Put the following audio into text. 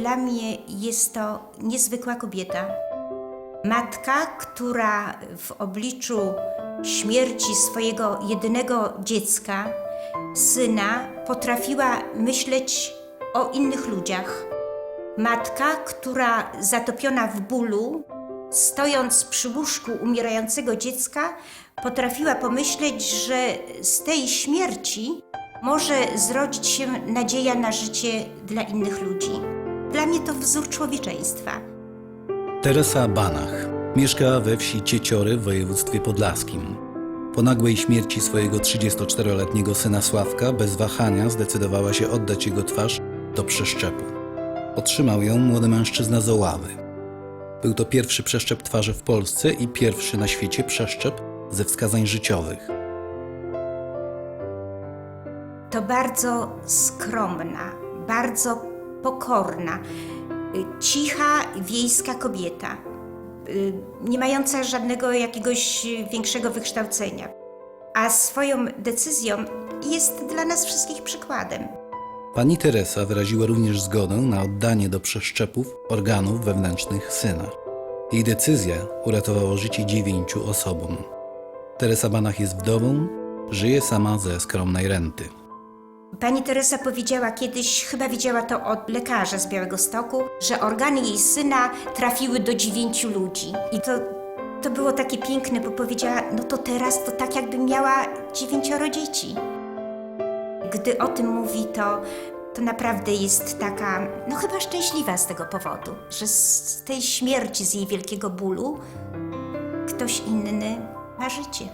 Dla mnie jest to niezwykła kobieta. Matka, która w obliczu śmierci swojego jedynego dziecka, syna, potrafiła myśleć o innych ludziach. Matka, która zatopiona w bólu, stojąc przy łóżku umierającego dziecka, potrafiła pomyśleć, że z tej śmierci może zrodzić się nadzieja na życie dla innych ludzi. Dla mnie to wzór człowieczeństwa. Teresa Banach mieszka we wsi Cieciory w województwie podlaskim. Po nagłej śmierci swojego 34-letniego syna Sławka bez wahania zdecydowała się oddać jego twarz do przeszczepu. Otrzymał ją młody mężczyzna z Oławy. Był to pierwszy przeszczep twarzy w Polsce i pierwszy na świecie przeszczep ze wskazań życiowych. To bardzo skromna, bardzo pokorna, cicha wiejska kobieta, y, nie mająca żadnego jakiegoś większego wykształcenia. A swoją decyzją jest dla nas wszystkich przykładem. Pani Teresa wyraziła również zgodę na oddanie do przeszczepów organów wewnętrznych syna. Jej decyzja uratowała życie dziewięciu osobom. Teresa Banach jest wdową, żyje sama ze skromnej renty. Pani Teresa powiedziała kiedyś, chyba widziała to od lekarza z Białego Stoku, że organy jej syna trafiły do dziewięciu ludzi. I to, to było takie piękne, bo powiedziała, no to teraz to tak jakby miała dziewięcioro dzieci. Gdy o tym mówi, to, to naprawdę jest taka, no chyba szczęśliwa z tego powodu, że z tej śmierci, z jej wielkiego bólu, ktoś inny ma życie.